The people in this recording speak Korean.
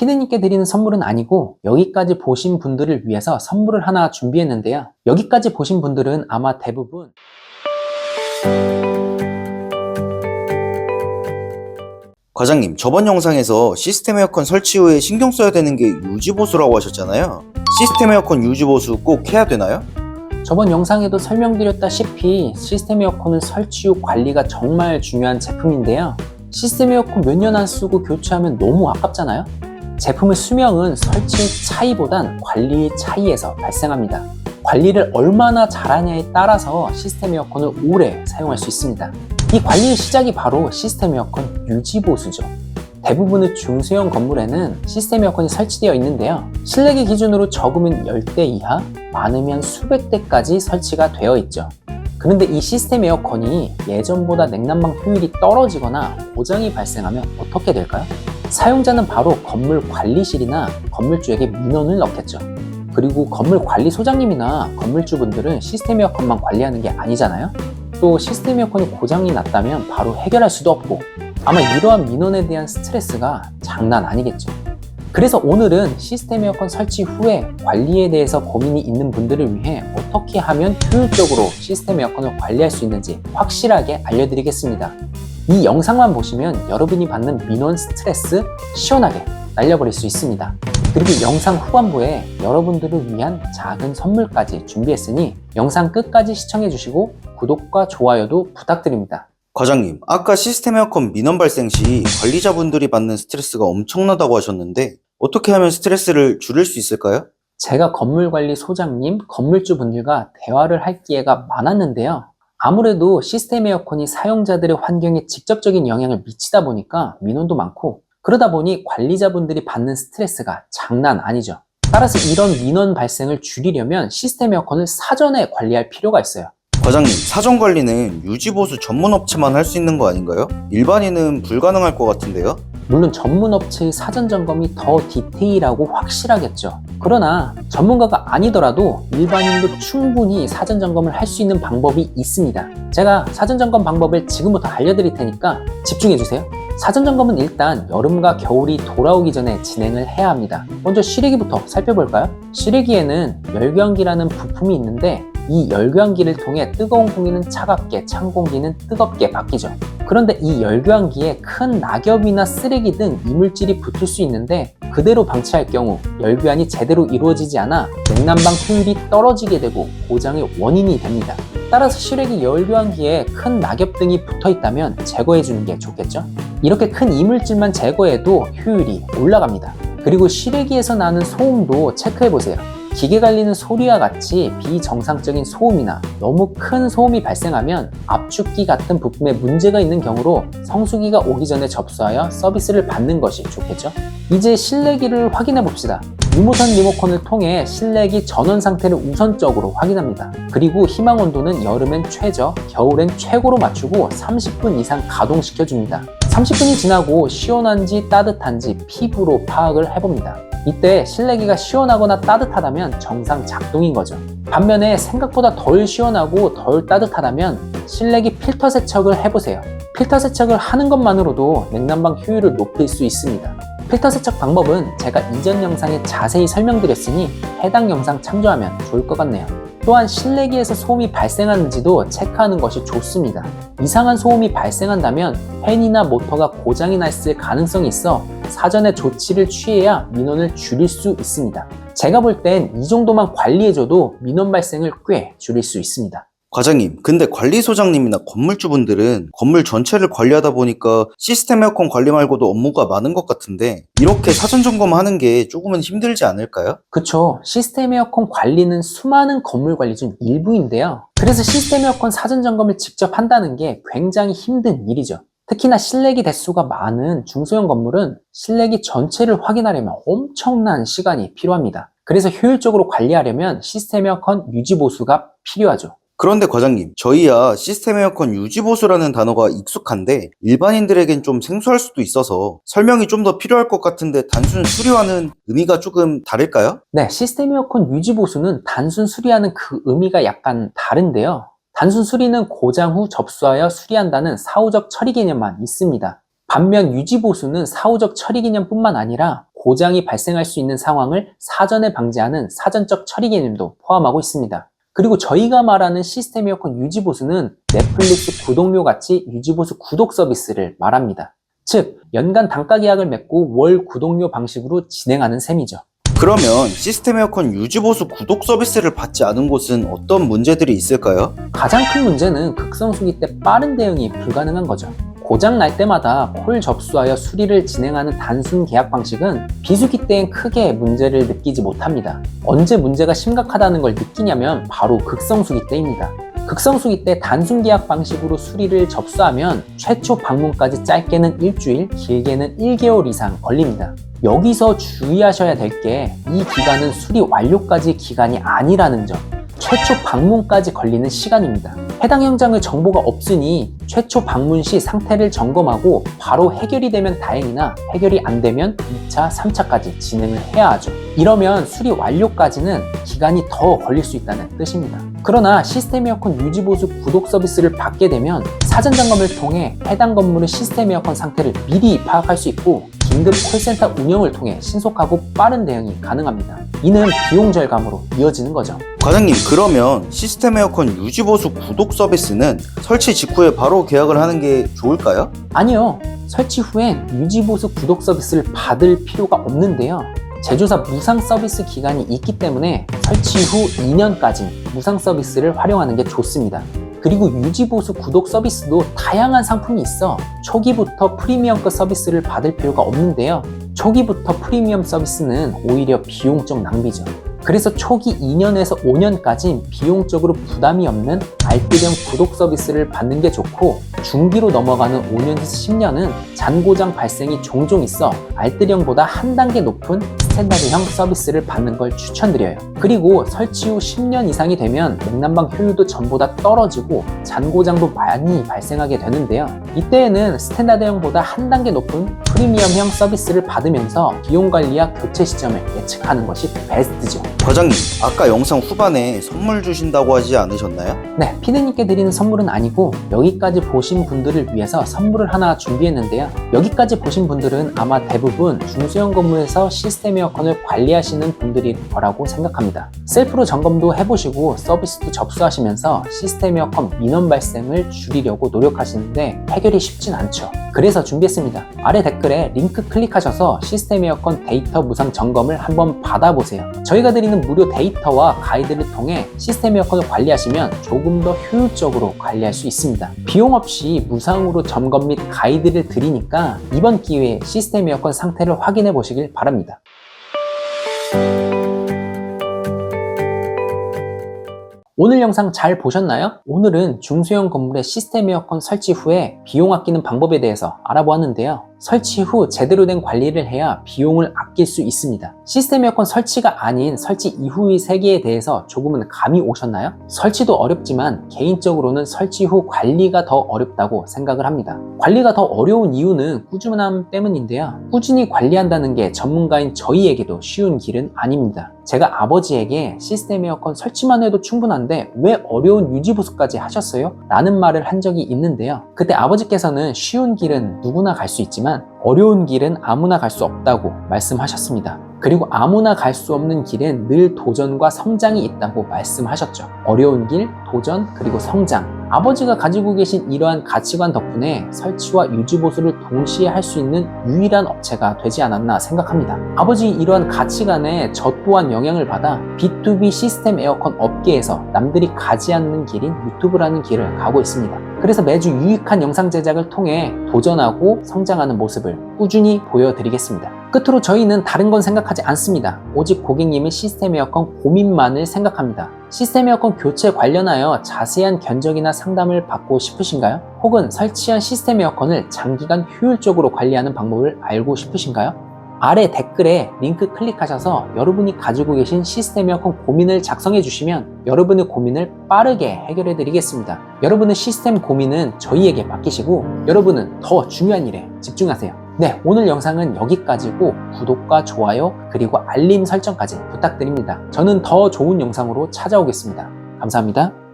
피디님께 드리는 선물은 아니고 여기까지 보신 분들을 위해서 선물을 하나 준비했는데요. 여기까지 보신 분들은 아마 대부분 과장님, 저번 영상에서 시스템 에어컨 설치 후에 신경 써야 되는 게 유지보수라고 하셨잖아요. 시스템 에어컨 유지보수 꼭 해야 되나요? 저번 영상에도 설명드렸다시피 시스템 에어컨은 설치 후 관리가 정말 중요한 제품인데요. 시스템 에어컨 몇 년 안 쓰고 교체하면 너무 아깝잖아요? 제품의 수명은 설치 차이보단 관리 차이에서 발생합니다. 관리를 얼마나 잘하냐에 따라서 시스템 에어컨을 오래 사용할 수 있습니다. 이 관리의 시작이 바로 시스템 에어컨 유지보수죠. 대부분의 중소형 건물에는 시스템 에어컨이 설치되어 있는데요. 실내기 기준으로 적으면 10대 이하, 많으면 수백 대까지 설치가 되어 있죠. 그런데 이 시스템 에어컨이 예전보다 냉난방 효율이 떨어지거나 고장이 발생하면 어떻게 될까요? 사용자는 바로 건물 관리실이나 건물주에게 민원을 넣겠죠. 그리고 건물 관리 소장님이나 건물주분들은 시스템 에어컨만 관리하는 게 아니잖아요. 또 시스템 에어컨이 고장이 났다면 바로 해결할 수도 없고 아마 이러한 민원에 대한 스트레스가 장난 아니겠죠. 그래서 오늘은 시스템 에어컨 설치 후에 관리에 대해서 고민이 있는 분들을 위해 어떻게 하면 효율적으로 시스템 에어컨을 관리할 수 있는지 확실하게 알려드리겠습니다. 이 영상만 보시면 여러분이 받는 민원 스트레스 시원하게 날려버릴 수 있습니다. 그리고 영상 후반부에 여러분들을 위한 작은 선물까지 준비했으니 영상 끝까지 시청해 주시고 구독과 좋아요도 부탁드립니다. 과장님, 아까 시스템 에어컨 민원 발생 시 관리자분들이 받는 스트레스가 엄청나다고 하셨는데 어떻게 하면 스트레스를 줄일 수 있을까요? 제가 건물관리 소장님, 건물주분들과 대화를 할 기회가 많았는데요. 아무래도 시스템 에어컨이 사용자들의 환경에 직접적인 영향을 미치다 보니까 민원도 많고 그러다 보니 관리자분들이 받는 스트레스가 장난 아니죠. 따라서 이런 민원 발생을 줄이려면 시스템 에어컨을 사전에 관리할 필요가 있어요. 과장님, 사전 관리는 유지보수 전문 업체만 할 수 있는 거 아닌가요? 일반인은 불가능할 것 같은데요? 물론 전문 업체의 사전 점검이 더 디테일하고 확실하겠죠. 그러나 전문가가 아니더라도 일반인도 충분히 사전 점검을 할 수 있는 방법이 있습니다. 제가 사전 점검 방법을 지금부터 알려드릴 테니까 집중해 주세요. 사전 점검은 일단 여름과 겨울이 돌아오기 전에 진행을 해야 합니다. 먼저 실외기부터 살펴볼까요? 실외기에는 열교환기라는 부품이 있는데 이 열교환기를 통해 뜨거운 공기는 차갑게, 찬 공기는 뜨겁게 바뀌죠. 그런데 이 열교환기에 큰 낙엽이나 쓰레기 등 이물질이 붙을 수 있는데 그대로 방치할 경우 열교환이 제대로 이루어지지 않아 냉난방 효율이 떨어지게 되고 고장의 원인이 됩니다. 따라서 실외기 열교환기에 큰 낙엽 등이 붙어 있다면 제거해 주는 게 좋겠죠? 이렇게 큰 이물질만 제거해도 효율이 올라갑니다. 그리고 실외기에서 나는 소음도 체크해 보세요. 기계 갈리는 소리와 같이 비정상적인 소음이나 너무 큰 소음이 발생하면 압축기 같은 부품에 문제가 있는 경우로 성수기가 오기 전에 접수하여 서비스를 받는 것이 좋겠죠? 이제 실내기를 확인해 봅시다. 유무선 리모컨을 통해 실내기 전원 상태를 우선적으로 확인합니다. 그리고 희망 온도는 여름엔 최저, 겨울엔 최고로 맞추고 30분 이상 가동시켜 줍니다. 30분이 지나고 시원한지 따뜻한지 피부로 파악을 해봅니다. 이때 실내기가 시원하거나 따뜻하다면 정상 작동인 거죠. 반면에 생각보다 덜 시원하고 덜 따뜻하다면 실내기 필터 세척을 해보세요. 필터 세척을 하는 것만으로도 냉난방 효율을 높일 수 있습니다. 필터 세척 방법은 제가 이전 영상에 자세히 설명드렸으니 해당 영상 참조하면 좋을 것 같네요. 또한 실내기에서 소음이 발생하는지도 체크하는 것이 좋습니다. 이상한 소음이 발생한다면 팬이나 모터가 고장이 났을 가능성이 있어 사전에 조치를 취해야 민원을 줄일 수 있습니다. 제가 볼 땐 이 정도만 관리해줘도 민원 발생을 꽤 줄일 수 있습니다. 과장님, 근데 관리소장님이나 건물주분들은 건물 전체를 관리하다 보니까 시스템 에어컨 관리 말고도 업무가 많은 것 같은데 이렇게 사전 점검하는 게 조금은 힘들지 않을까요? 그쵸. 시스템 에어컨 관리는 수많은 건물 관리 중 일부인데요. 그래서 시스템 에어컨 사전 점검을 직접 한다는 게 굉장히 힘든 일이죠. 특히나 실내기 대수가 많은 중소형 건물은 실내기 전체를 확인하려면 엄청난 시간이 필요합니다. 그래서 효율적으로 관리하려면 시스템 에어컨 유지 보수가 필요하죠. 그런데 과장님, 저희야 시스템 에어컨 유지보수라는 단어가 익숙한데 일반인들에겐 좀 생소할 수도 있어서 설명이 좀 더 필요할 것 같은데 단순 수리와는 의미가 조금 다를까요? 네, 시스템 에어컨 유지 보수는 단순 수리하는 그 의미가 약간 다른데요. 단순 수리는 고장 후 접수하여 수리한다는 사후적 처리 개념만 있습니다. 반면 유지 보수는 사후적 처리 개념뿐만 아니라 고장이 발생할 수 있는 상황을 사전에 방지하는 사전적 처리 개념도 포함하고 있습니다. 그리고 저희가 말하는 시스템 에어컨 유지 보수는 넷플릭스 구독료 같이 유지 보수 구독 서비스를 말합니다. 즉, 연간 단가 계약을 맺고 월 구독료 방식으로 진행하는 셈이죠. 그러면 시스템 에어컨 유지보수 구독 서비스를 받지 않은 곳은 어떤 문제들이 있을까요? 가장 큰 문제는 극성수기 때 빠른 대응이 불가능한 거죠. 고장 날 때마다 콜 접수하여 수리를 진행하는 단순 계약 방식은 비수기 때엔 크게 문제를 느끼지 못합니다. 언제 문제가 심각하다는 걸 느끼냐면 바로 극성수기 때입니다. 극성수기 때 단순 계약 방식으로 수리를 접수하면 최초 방문까지 짧게는 일주일, 길게는 1개월 이상 걸립니다. 여기서 주의하셔야 될 게 이 기간은 수리 완료까지 기간이 아니라는 점. 최초 방문까지 걸리는 시간입니다. 해당 현장의 정보가 없으니 최초 방문 시 상태를 점검하고 바로 해결이 되면 다행이나 해결이 안 되면 2차, 3차까지 진행을 해야 하죠. 이러면 수리 완료까지는 기간이 더 걸릴 수 있다는 뜻입니다. 그러나 시스템 에어컨 유지 보수 구독 서비스를 받게 되면 사전 점검을 통해 해당 건물의 시스템 에어컨 상태를 미리 파악할 수 있고 긴급 콜센터 운영을 통해 신속하고 빠른 대응이 가능합니다. 이는 비용 절감으로 이어지는 거죠. 과장님 그러면 시스템 에어컨 유지보수 구독 서비스는 설치 직후에 바로 계약을 하는 게 좋을까요? 아니요. 설치 후엔 유지보수 구독 서비스를 받을 필요가 없는데요. 제조사 무상 서비스 기간이 있기 때문에 설치 후 2년까지 무상 서비스를 활용하는 게 좋습니다. 그리고 유지보수 구독 서비스도 다양한 상품이 있어 초기부터 프리미엄급 서비스를 받을 필요가 없는데요. 초기부터 프리미엄 서비스는 오히려 비용적 낭비죠. 그래서 초기 2년에서 5년까지 비용적으로 부담이 없는 알뜰형 구독 서비스를 받는 게 좋고 중기로 넘어가는 5년에서 10년은 잔고장 발생이 종종 있어 알뜰형보다 한 단계 높은 스탠다드형 서비스를 받는 걸 추천드려요. 그리고 설치 후 10년 이상이 되면 냉난방 효율도 전보다 떨어지고 잔고장도 많이 발생하게 되는데요. 이때에는 스탠다드형보다 한 단계 높은 프리미엄형 서비스를 받으면서 비용 관리와 교체 시점을 예측하는 것이 베스트죠. 과장님 아까 영상 후반에 선물 주신다고 하지 않으셨나요? 네, 피디님께 드리는 선물은 아니고 여기까지 보신 분들을 위해서 선물을 하나 준비했는데요. 여기까지 보신 분들은 아마 대부분 중소형 건물에서 시스템 에어컨을 관리하시는 분들일 거라고 생각합니다. 셀프로 점검도 해보시고 서비스도 접수하시면서 시스템 에어컨 민원 발생을 줄이려고 노력하시는데 해결이 쉽진 않죠. 그래서 준비했습니다. 아래 댓글에 링크 클릭하셔서 시스템 에어컨 데이터 무상 점검을 한번 받아보세요. 저희가 드리는 무료 데이터와 가이드를 통해 시스템 에어컨을 관리하시면 조금 더 효율적으로 관리할 수 있습니다. 비용 없이 무상으로 점검 및 가이드를 드리니까 이번 기회에 시스템 에어컨 상태를 확인해 보시길 바랍니다. 오늘 영상 잘 보셨나요? 오늘은 중소형 건물의 시스템 에어컨 설치 후에 비용 아끼는 방법에 대해서 알아보았는데요. 설치 후 제대로 된 관리를 해야 비용을 아낄 수 있습니다. 시스템 에어컨 설치가 아닌 설치 이후의 세계에 대해서 조금은 감이 오셨나요? 설치도 어렵지만 개인적으로는 설치 후 관리가 더 어렵다고 생각을 합니다. 관리가 더 어려운 이유는 꾸준함 때문인데요. 꾸준히 관리한다는 게 전문가인 저희에게도 쉬운 길은 아닙니다. 제가 아버지에게 시스템 에어컨 설치만 해도 충분한데 왜 어려운 유지 보수까지 하셨어요? 라는 말을 한 적이 있는데요. 그때 아버지께서는 쉬운 길은 누구나 갈 수 있 지만 어려운 길은 아무나 갈 수 없다고 말씀하셨습니다. 그리고 아무나 갈 수 없는 길엔 늘 도전과 성장이 있다고 말씀하셨죠. 어려운 길, 도전, 그리고 성장. 아버지가 가지고 계신 이러한 가치관 덕분에 설치와 유지 보수를 동시에 할 수 있는 유일한 업체가 되지 않았나 생각합니다. 아버지 이러한 가치관에 저 또한 영향을 받아 B2B 시스템 에어컨 업계에서 남들이 가지 않는 길인 유튜브라는 길을 가고 있습니다. 그래서 매주 유익한 영상 제작을 통해 도전하고 성장하는 모습을 꾸준히 보여드리겠습니다. 끝으로 저희는 다른 건 생각하지 않습니다. 오직 고객님의 시스템 에어컨 고민만을 생각합니다. 시스템 에어컨 교체 관련하여 자세한 견적이나 상담을 받고 싶으신가요? 혹은 설치한 시스템 에어컨을 장기간 효율적으로 관리하는 방법을 알고 싶으신가요? 아래 댓글에 링크 클릭하셔서 여러분이 가지고 계신 시스템 에어컨 고민을 작성해 주시면 여러분의 고민을 빠르게 해결해 드리겠습니다. 여러분의 시스템 고민은 저희에게 맡기시고 여러분은 더 중요한 일에 집중하세요. 네, 오늘 영상은 여기까지고 구독과 좋아요 그리고 알림 설정까지 부탁드립니다. 저는 더 좋은 영상으로 찾아오겠습니다. 감사합니다.